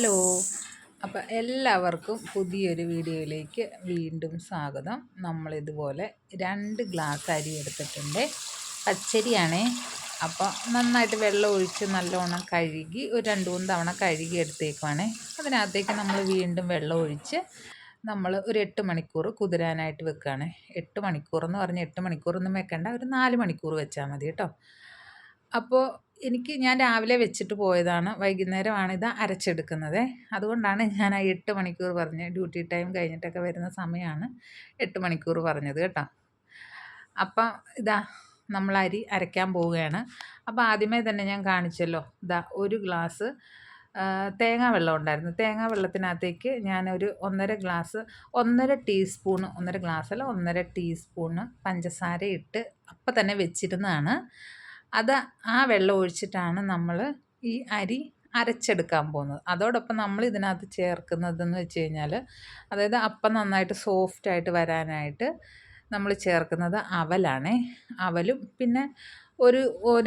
Hello. അപ്പം എല്ലാവർക്കും പുതിയൊരു വീഡിയോയിലേക്ക് വീണ്ടും സ്വാഗതം. നമ്മളിതുപോലെ രണ്ട് ഗ്ലാസ് അരി എടുത്തിട്ടുണ്ട്. പച്ചരിയാണേ. അപ്പോൾ നന്നായിട്ട് വെള്ളം ഒഴിച്ച് നല്ലോണം കഴുകി ഒരു രണ്ട് മൂന്ന് തവണ കഴുകി എടുത്തേക്കുവാണേ. അതിനകത്തേക്ക് നമ്മൾ വീണ്ടും വെള്ളം ഒഴിച്ച് നമ്മൾ ഒരു എട്ട് മണിക്കൂർ കുതിരാനായിട്ട് വെക്കുകയാണ് എട്ട് മണിക്കൂർ എന്ന് പറഞ്ഞ് എട്ട് മണിക്കൂറൊന്നും വെക്കണ്ട. ഒരു നാല് മണിക്കൂർ വെച്ചാൽ മതി കേട്ടോ. അപ്പോൾ എനിക്ക് ഞാൻ രാവിലെ വെച്ചിട്ട് പോയതാണ്. വൈകുന്നേരമാണ് ഇത് അരച്ചെടുക്കുന്നത്. അതുകൊണ്ടാണ് ഞാൻ ആ എട്ട് മണിക്കൂർ പറഞ്ഞ് ഡ്യൂട്ടി ടൈം കഴിഞ്ഞിട്ടൊക്കെ വരുന്ന സമയമാണ് എട്ട് മണിക്കൂർ പറഞ്ഞത് കേട്ടോ. അപ്പം ഇതാ നമ്മൾ അരി അരയ്ക്കാൻ പോവുകയാണ്. അപ്പോൾ ആദ്യമേ തന്നെ ഞാൻ കാണിച്ചല്ലോ. ഇതാ ഒരു ഗ്ലാസ് തേങ്ങാ വെള്ളം ഉണ്ടായിരുന്നു. തേങ്ങാ വെള്ളത്തിനകത്തേക്ക് ഞാനൊരു ഒന്നര ഗ്ലാസ് ഒന്നര ടീസ്പൂൺ ഒന്നര ഗ്ലാസ് അല്ല ഒന്നര ടീസ്പൂണ് പഞ്ചസാര ഇട്ട് അപ്പം തന്നെ വെച്ചിരുന്നതാണ്. അത് ആ വെള്ളം ഒഴിച്ചിട്ടാണ് നമ്മൾ ഈ അരി അരച്ചെടുക്കാൻ പോകുന്നത്. അതോടൊപ്പം നമ്മൾ ഇതിനകത്ത് ചേർക്കുന്നതെന്ന് വെച്ച് കഴിഞ്ഞാൽ അതായത് അപ്പം നന്നായിട്ട് സോഫ്റ്റായിട്ട് വരാനായിട്ട് നമ്മൾ ചേർക്കുന്നത് അവലാണേ. അവലും പിന്നെ ഒരു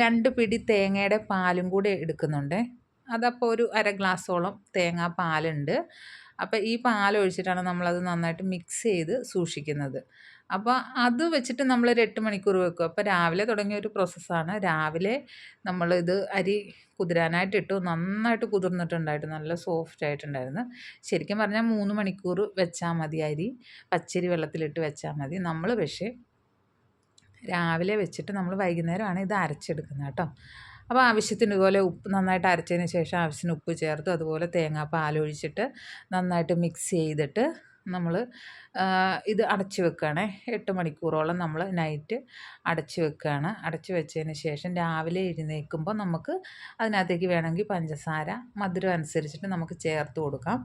രണ്ട് പിടി തേങ്ങയുടെ പാലും കൂടെ എടുക്കുന്നുണ്ട്. അതപ്പോൾ ഒരു അര ഗ്ലാസ്സോളം തേങ്ങാ പാലുണ്ട്. അപ്പോൾ ഈ പാൽ ഒഴിച്ചിട്ടാണ് നമ്മളത് നന്നായിട്ട് മിക്സ് ചെയ്ത് സൂക്ഷിക്കുന്നത്. അപ്പോൾ അത് വെച്ചിട്ട് നമ്മളൊരു എട്ട് മണിക്കൂർ വെക്കും. അപ്പോൾ രാവിലെ തുടങ്ങിയ ഒരു പ്രോസസ്സാണ് രാവിലെ നമ്മളിത് അരി കുതിരാനായിട്ട് ഇട്ടു. നന്നായിട്ട് കുതിർന്നിട്ടുണ്ടായിട്ട് നല്ല സോഫ്റ്റ് ആയിട്ടുണ്ടായിരുന്നു. ശരിക്കും പറഞ്ഞാൽ മൂന്ന് മണിക്കൂർ വെച്ചാൽ മതി അരി. പച്ചരി വെള്ളത്തിലിട്ട് വെച്ചാൽ മതി. നമ്മൾ പക്ഷേ രാവിലെ വെച്ചിട്ട് നമ്മൾ വൈകുന്നേരമാണ് ഇത് അരച്ചെടുക്കുന്നത് കേട്ടോ. അപ്പോൾ ആവശ്യത്തിന് ഇതുപോലെ ഉപ്പ് നന്നായിട്ട് അരച്ചതിന് ശേഷം ആവശ്യത്തിന് ഉപ്പ് ചേർത്ത് അതുപോലെ തേങ്ങാപ്പാൽ ഒഴിച്ചിട്ട് നന്നായിട്ട് മിക്സ് ചെയ്തിട്ട് നമ്മൾ ഇത് അടച്ചു വെക്കുകയാണേ. എട്ട് മണിക്കൂറോളം നമ്മൾ നൈറ്റ് അടച്ചു വെക്കുകയാണ്. അടച്ചു വെച്ചതിന് ശേഷം രാവിലെ എഴുന്നേൽക്കുമ്പോൾ നമുക്ക് അതിനകത്തേക്ക് വേണമെങ്കിൽ പഞ്ചസാര മധുരം അനുസരിച്ചിട്ട് നമുക്ക് ചേർത്ത് കൊടുക്കാം.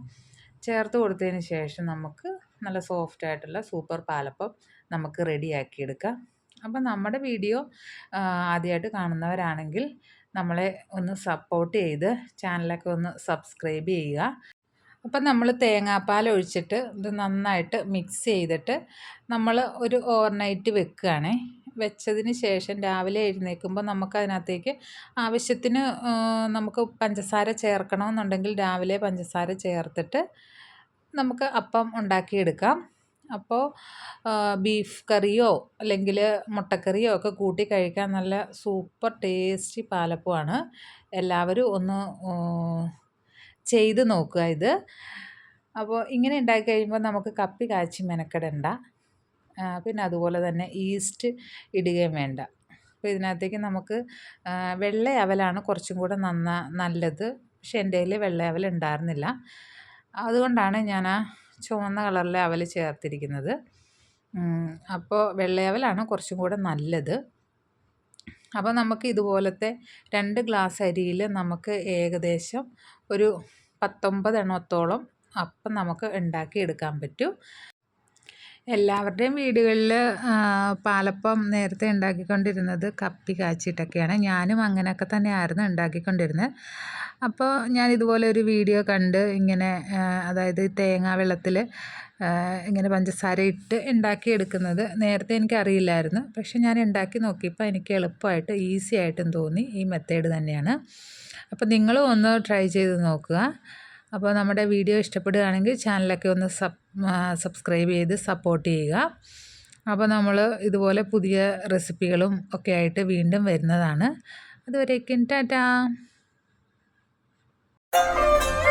ചേർത്ത് കൊടുത്തതിന് ശേഷം നമുക്ക് നല്ല സോഫ്റ്റായിട്ടുള്ള സൂപ്പർ പാലപ്പം നമുക്ക് റെഡിയാക്കി എടുക്കാം. അപ്പം നമ്മുടെ വീഡിയോ ആദ്യമായിട്ട് കാണുന്നവരാണെങ്കിൽ നമ്മളെ ഒന്ന് സപ്പോർട്ട് ചെയ്ത് ചാനലൊക്കെ ഒന്ന് സബ്സ്ക്രൈബ് ചെയ്യുക. അപ്പം നമ്മൾ തേങ്ങാപ്പാൽ ഒഴിച്ചിട്ട് ഇത് നന്നായിട്ട് മിക്സ് ചെയ്തിട്ട് നമ്മൾ ഒരു ഓവർനൈറ്റ് വെക്കുകയാണേ. വെച്ചതിന് ശേഷം രാവിലെ എഴുന്നേൽക്കുമ്പോൾ നമുക്കതിനകത്തേക്ക് ആവശ്യത്തിന് നമുക്ക് പഞ്ചസാര ചേർക്കണമെന്നുണ്ടെങ്കിൽ രാവിലെ പഞ്ചസാര ചേർത്തിട്ട് നമുക്ക് അപ്പം ഉണ്ടാക്കിയെടുക്കാം. അപ്പോൾ ബീഫ് കറിയോ അല്ലെങ്കിൽ മുട്ടക്കറിയോ ഒക്കെ കൂട്ടി കഴിക്കാൻ നല്ല സൂപ്പർ ടേസ്റ്റി പാലപ്പമാണ് എല്ലാവരും ഒന്ന് ചെയ്ത് നോക്കുക ഇത്. അപ്പോൾ ഇങ്ങനെ ഉണ്ടാക്കി കഴിയുമ്പോൾ നമുക്ക് കപ്പി കാച്ചി മെനക്കെടണ്ട. പിന്നെ അതുപോലെ തന്നെ ഈസ്റ്റ് ഇടുകയും വേണ്ട. അപ്പോൾ ഇതിനകത്തേക്ക് നമുക്ക് വെള്ള അവലാണ് കുറച്ചും കൂടെ നന്ന നല്ലത്. പക്ഷേ എന്റെ കയ്യിൽ വെള്ള അവൽ ഉണ്ടായിരുന്നില്ല. അതുകൊണ്ടാണ് ഞാൻ ആ ചുവന്ന കളറിലെ അവൽ ചേർത്തിരിക്കുന്നത്. അപ്പോൾ വെള്ളയവലാണ് കുറച്ചും കൂടെ നല്ലത്. അപ്പോൾ നമുക്ക് ഇതുപോലത്തെ രണ്ട് ഗ്ലാസ് അരിയിൽ നമുക്ക് ഏകദേശം ഒരു പത്തൊമ്പത് എണ്ണത്തോളം അപ്പം നമുക്ക് ഉണ്ടാക്കി എടുക്കാൻ പറ്റും. എല്ലാവരുടെയും വീടുകളിൽ പാലപ്പം നേരത്തെ ഉണ്ടാക്കിക്കൊണ്ടിരുന്നത് കപ്പി കാച്ചിട്ടൊക്കെയാണ്. ഞാനും അങ്ങനെയൊക്കെ തന്നെയായിരുന്നു ഉണ്ടാക്കിക്കൊണ്ടിരുന്നത്. അപ്പോൾ ഞാൻ ഇതുപോലെ ഒരു വീഡിയോ കണ്ട് ഇങ്ങനെ അതായത് തേങ്ങാ വെള്ളത്തിൽ ഇങ്ങനെ പഞ്ചസാര ഇട്ട് ഉണ്ടാക്കി എടുക്കുന്നത് നേരത്തെ എനിക്കറിയില്ലായിരുന്നു. പക്ഷെ ഞാൻ ഉണ്ടാക്കി നോക്കിയപ്പോൾ എനിക്ക് എളുപ്പമായിട്ട് ഈസി ആയിട്ടും തോന്നി ഈ മെത്തേഡ് തന്നെയാണ്. അപ്പോൾ നിങ്ങളും ഒന്ന് ട്രൈ ചെയ്ത് നോക്കുക. അപ്പോൾ നമ്മുടെ വീഡിയോ ഇഷ്ടപ്പെടുകയാണെങ്കിൽ ചാനലൊക്കെ ഒന്ന് സബ് സബ്സ്ക്രൈബ് ചെയ്ത് സപ്പോർട്ട് ചെയ്യുക. അപ്പോൾ നമ്മൾ ഇതുപോലെ പുതിയ റെസിപ്പികളും ഒക്കെ ആയിട്ട് വീണ്ടും വരുന്നതാണ്. അതുവരേക്കും ടാറ്റാ! Música